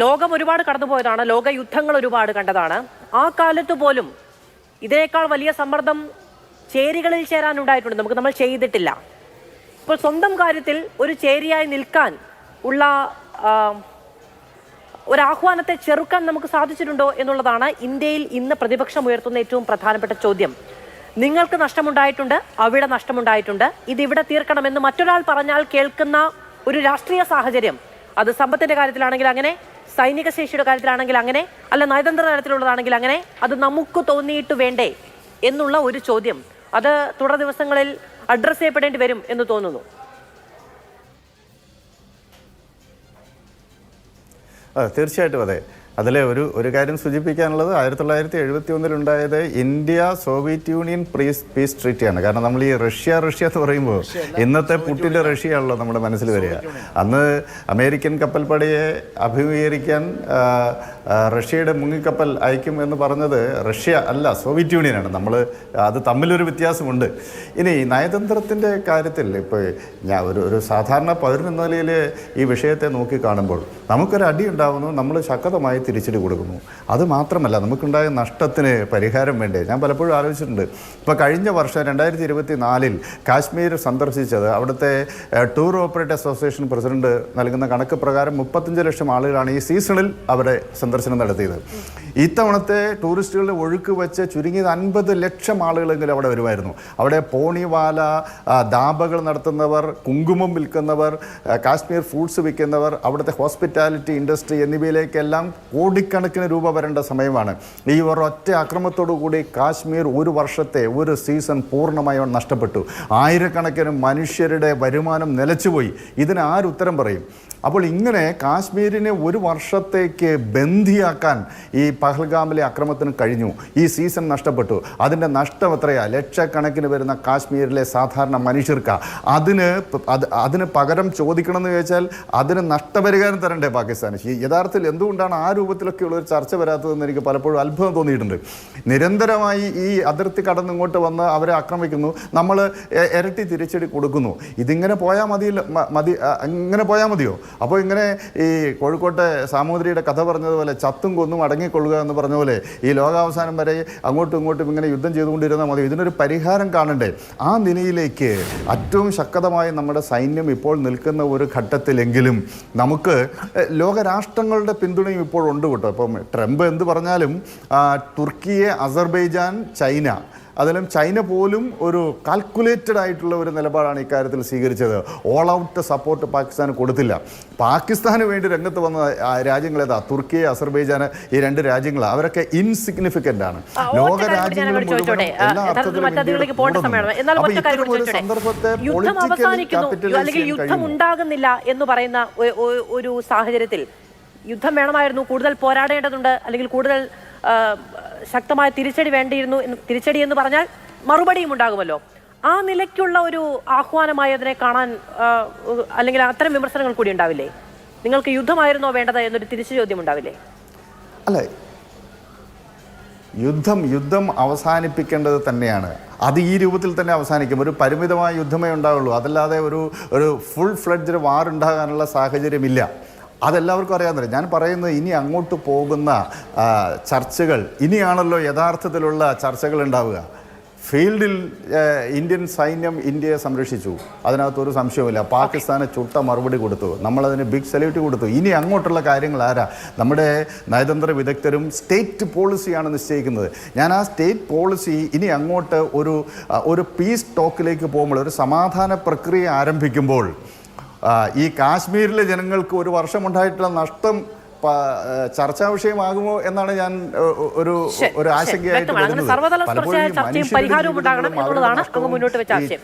ലോകം ഒരുപാട് കടന്നുപോയതാണ് ലോക യുദ്ധങ്ങൾ ഒരുപാട് കണ്ടതാണ്. ആ കാലത്ത് പോലും ഇതിനേക്കാൾ വലിയ സമ്മർദ്ദം ചേരികളിൽ ചേരാനുണ്ടായിട്ടുണ്ട്. നമുക്ക് നമ്മൾ ചെയ്തിട്ടില്ല. ഇപ്പോൾ സ്വന്തം കാര്യത്തിൽ ഒരു ചേരിയായി നിൽക്കാൻ ഉള്ള ഒരു ഒരാഹ്വാനത്തെ ചെറുക്കാൻ നമുക്ക് സാധിച്ചിട്ടുണ്ടോ എന്നുള്ളതാണ് ഇന്ത്യയിൽ ഇന്ന് പ്രതിപക്ഷം ഉയർത്തുന്ന ഏറ്റവും പ്രധാനപ്പെട്ട ചോദ്യം. നിങ്ങൾക്ക് നഷ്ടമുണ്ടായിട്ടുണ്ട് അവിടെ നഷ്ടമുണ്ടായിട്ടുണ്ട്. ഇത് ഇവിടെ തീർക്കണമെന്ന് മറ്റൊരാൾ പറഞ്ഞാൽ കേൾക്കുന്ന ഒരു രാഷ്ട്രീയ സാഹചര്യം. അത് സമ്പത്തിന്റെ കാര്യത്തിലാണെങ്കിൽ അങ്ങനെ സൈനിക ശേഷിയുടെ കാര്യത്തിലാണെങ്കിൽ അങ്ങനെ അല്ല നയതന്ത്ര തലത്തിലുള്ളതാണെങ്കിൽ അങ്ങനെ അത് നമുക്ക് തോന്നിയിട്ട് വേണ്ടേ എന്നുള്ള ഒരു ചോദ്യം. അത് തുടർ ദിവസങ്ങളിൽ അഡ്രസ് ചെയ്യപ്പെടേണ്ടി വരും എന്ന് തോന്നുന്നു. തീർച്ചയായിട്ടും അതെ. അതിലെ ഒരു ഒരു കാര്യം സൂചിപ്പിക്കാനുള്ളത് ആയിരത്തി തൊള്ളായിരത്തി എഴുപത്തി ഒന്നിലുണ്ടായത് ഇന്ത്യ സോവിയറ്റ് യൂണിയൻ പ്രീസ് പീസ് ട്രീറ്റിയാണ്. കാരണം നമ്മൾ ഈ റഷ്യ റഷ്യ എന്ന് പറയുമ്പോൾ ഇന്നത്തെ പുട്ടിന്റെ റഷ്യയാണല്ലോ നമ്മുടെ മനസ്സിൽ വരിക. അന്ന് അമേരിക്കൻ കപ്പൽപ്പടയെ അഭിമുഖീകരിക്കാൻ റഷ്യയുടെ മുങ്ങിക്കപ്പൽ അയക്കും എന്ന് പറഞ്ഞത് റഷ്യ അല്ല സോവിയറ്റ് യൂണിയനാണ്. നമ്മൾ അത് തമ്മിലൊരു വ്യത്യാസമുണ്ട്. ഇനി നയതന്ത്രത്തിന്റെ കാര്യത്തിൽ ഇപ്പോൾ ഞാൻ ഒരു ഒരു സാധാരണ പൗരൻ എന്ന നിലയിൽ ഈ വിഷയത്തെ നോക്കി കാണുമ്പോൾ നമുക്കൊരു അടി ഉണ്ടാകുന്നു നമ്മൾ ശക്തമായി തിരിച്ചടി കൊടുക്കുന്നു. അത് മാത്രമല്ല നമുക്കുണ്ടായ നഷ്ടത്തിന് പരിഹാരം വേണ്ടേ? ഞാൻ പലപ്പോഴും ആലോചിച്ചിട്ടുണ്ട്. ഇപ്പോൾ കഴിഞ്ഞ വർഷം രണ്ടായിരത്തി ഇരുപത്തി നാലിൽ കാശ്മീർ സന്ദർശിച്ചത് അവിടുത്തെ ടൂർ ഓപ്പറേറ്റ് അസോസിയേഷൻ പ്രസിഡന്റ് നൽകുന്ന കണക്ക് പ്രകാരം മുപ്പത്തഞ്ച് ലക്ഷം ആളുകളാണ് ഈ സീസണിൽ അവിടെ സന്ദർശനം നടത്തിയത്. ഇത്തവണത്തെ ടൂറിസ്റ്റുകളുടെ ഒഴുക്ക് വെച്ച് ചുരുങ്ങിയത് അൻപത് ലക്ഷം ആളുകളെങ്കിലും അവിടെ വരുമായിരുന്നു. അവിടെ പോണിവാല ദാബകൾ നടത്തുന്നവർ കുങ്കുമം വിൽക്കുന്നവർ കാശ്മീർ ഫ്രൂട്ട്സ് വിൽക്കുന്നവർ അവിടുത്തെ ഹോസ്പിറ്റാലിറ്റി ഇൻഡസ്ട്രി എന്നിവയിലേക്കെല്ലാം കോടിക്കണക്കിന് രൂപ വരേണ്ട സമയമാണ്. ഈ ഒരൊറ്റ അക്രമത്തോടു കൂടി കാശ്മീർ ഒരു വർഷത്തെ ഒരു സീസൺ പൂർണമായും നഷ്ടപ്പെട്ടു. ആയിരക്കണക്കിന് മനുഷ്യരുടെ വരുമാനം നിലച്ചുപോയി. ഇതിന് ആരുത്തരം പറയും? അപ്പോൾ ഇങ്ങനെ കാശ്മീരിനെ ഒരു വർഷത്തേക്ക് ബന്ധിയാക്കാൻ ഈ പഹൽഗാമിലെ അക്രമത്തിന് കഴിഞ്ഞു. ഈ സീസൺ നഷ്ടപ്പെട്ടു. അതിന്റെ നഷ്ടം എത്രയാ? ലക്ഷക്കണക്കിന് വരുന്ന കാശ്മീരിലെ സാധാരണ മനുഷ്യർക്ക്. അതിന് അതിന് പകരം ചോദിക്കണമെന്ന് ചോദിച്ചാൽ അതിന് നഷ്ടപരിഹാരം തരണ്ടേ പാകിസ്ഥാന്? യഥാർത്ഥത്തിൽ എന്തുകൊണ്ടാണ് ആ രൂപത്തിലൊക്കെയുള്ള ഒരു ചർച്ച വരാത്തതെന്ന് എനിക്ക് പലപ്പോഴും അത്ഭുതം തോന്നിയിട്ടുണ്ട്. നിരന്തരമായി ഈ അതിർത്തി കടന്ന് ഇങ്ങോട്ട് വന്ന് അവരെ ആക്രമിക്കുന്നു. നമ്മൾ ഇരട്ടി തിരിച്ചടി കൊടുക്കുന്നു. ഇതിങ്ങനെ പോയാൽ മതി ആ, ഇങ്ങനെ പോയാൽ മതിയോ? അപ്പോൾ ഇങ്ങനെ ഈ കോഴിക്കോട്ടെ സാമൂതിരിയുടെ കഥ പറഞ്ഞതുപോലെ ചത്തും കൊന്നും അടങ്ങിക്കൊള്ളുക എന്ന് പറഞ്ഞ പോലെ ഈ ലോകാവസാനം വരെ അങ്ങോട്ടും ഇങ്ങോട്ടും ഇങ്ങനെ യുദ്ധം ചെയ്തുകൊണ്ടിരുന്നാൽ മതി. ഇതിനൊരു പരിഹാരം കാണണ്ടേ? ആ നിലയിലേക്ക് ഏറ്റവും ശക്തമായി നമ്മുടെ സൈന്യം ഇപ്പോൾ നിൽക്കുന്ന ഒരു ഘട്ടത്തിലെങ്കിലും നമുക്ക് ലോകരാഷ്ട്രങ്ങളുടെ പിന്തുണയും ഇപ്പോൾ ഉണ്ട് കേട്ടോ. ഇപ്പം ട്രംപ് എന്ത് പറഞ്ഞാലും തുർക്കിയെ അസർബൈജാൻ ചൈന അതിലും ചൈന പോലും ഒരു കാൽക്കുലേറ്റഡ് ആയിട്ടുള്ള ഒരു നിലപാടാണ് ഇക്കാര്യത്തിൽ സ്വീകരിച്ചത്. ഓൾ ഔട്ട് സപ്പോർട്ട് പാകിസ്ഥാന് കൊടുത്തില്ല. പാകിസ്ഥാന് വേണ്ടി രംഗത്ത് വന്ന രാജ്യങ്ങൾ ഏതാ? തുർക്കിയെ അസർബൈജാന് ഈ രണ്ട് രാജ്യങ്ങൾ അവരൊക്കെ ഇൻസിഗ്നിഫിക്കന്റ് ആണ്. ലോക രാജ്യങ്ങൾ യുദ്ധം അവസാനിക്കുന്നു. അല്ലെങ്കിൽ യുദ്ധം ഉണ്ടാകുന്നില്ല എന്ന് പറയുന്ന ഒരു സാഹചര്യത്തിൽ യുദ്ധം വേണമായിരുന്നു കൂടുതൽ പോരാടേണ്ടതുണ്ട് അല്ലെങ്കിൽ കൂടുതൽ ശക്തമായ തിരിച്ചടി വേണ്ടിയിരുന്നു തിരിച്ചടി എന്ന് പറഞ്ഞാൽ മറുപടിയും ഉണ്ടാകുമല്ലോ. ആ നിലയ്ക്കുള്ള ഒരു ആഹ്വാനമായി അതിനെ കാണാൻ അല്ലെങ്കിൽ അത്തരം വിമർശനങ്ങൾ കൂടി ഉണ്ടാവില്ലേ? നിങ്ങൾക്ക് യുദ്ധമായിരുന്നോ വേണ്ടത് എന്നൊരു തിരിച്ചു ചോദ്യം ഉണ്ടാവില്ലേ? അല്ല യുദ്ധം യുദ്ധം അവസാനിപ്പിക്കേണ്ടത് തന്നെയാണ്. അത് ഈ രൂപത്തിൽ തന്നെ അവസാനിക്കും. ഒരു പരിമിതമായ യുദ്ധമേ ഉണ്ടാവുള്ളൂ. അതല്ലാതെ ഒരു ഒരു ഫുൾ ഫ്ലഡ്ജ് വാർ ഉണ്ടാകാനുള്ള സാഹചര്യമില്ല. അതെല്ലാവർക്കും അറിയാമെന്നില്ല ഞാൻ പറയുന്നത് ഇനി അങ്ങോട്ട് പോകുന്ന ചർച്ചകൾ ഇനിയാണല്ലോ യഥാർത്ഥത്തിലുള്ള ചർച്ചകൾ ഉണ്ടാവുക ഫീൽഡിൽ ഇന്ത്യൻ സൈന്യം ഇന്ത്യയെ സംരക്ഷിച്ചു. അതിനകത്തൊരു സംശയവുമില്ല. പാകിസ്ഥാന് ചുട്ട മറുപടി കൊടുത്തു. നമ്മളതിന് ബിഗ് സല്യൂട്ട് കൊടുത്തു. ഇനി അങ്ങോട്ടുള്ള കാര്യങ്ങൾ ആരാ? നമ്മുടെ നയതന്ത്ര വിദഗ്ധരും സ്റ്റേറ്റ് പോളിസിയാണ് നിശ്ചയിക്കുന്നത്. ഞാൻ ആ സ്റ്റേറ്റ് പോളിസി ഇനി അങ്ങോട്ട് ഒരു ഒരു പീസ് ടോക്കിലേക്ക് പോകുമ്പോൾ ഒരു സമാധാന പ്രക്രിയ ആരംഭിക്കുമ്പോൾ ഈ കാശ്മീരിലെ ജനങ്ങൾക്ക് ഒരു വർഷം ഉണ്ടായിട്ടുള്ള നഷ്ടം ചർച്ചാ വിഷയമാകുമോ എന്നാണ് ഞാൻ ഒരു ഒരു ആശങ്കയായിട്ട് പലപ്പോഴും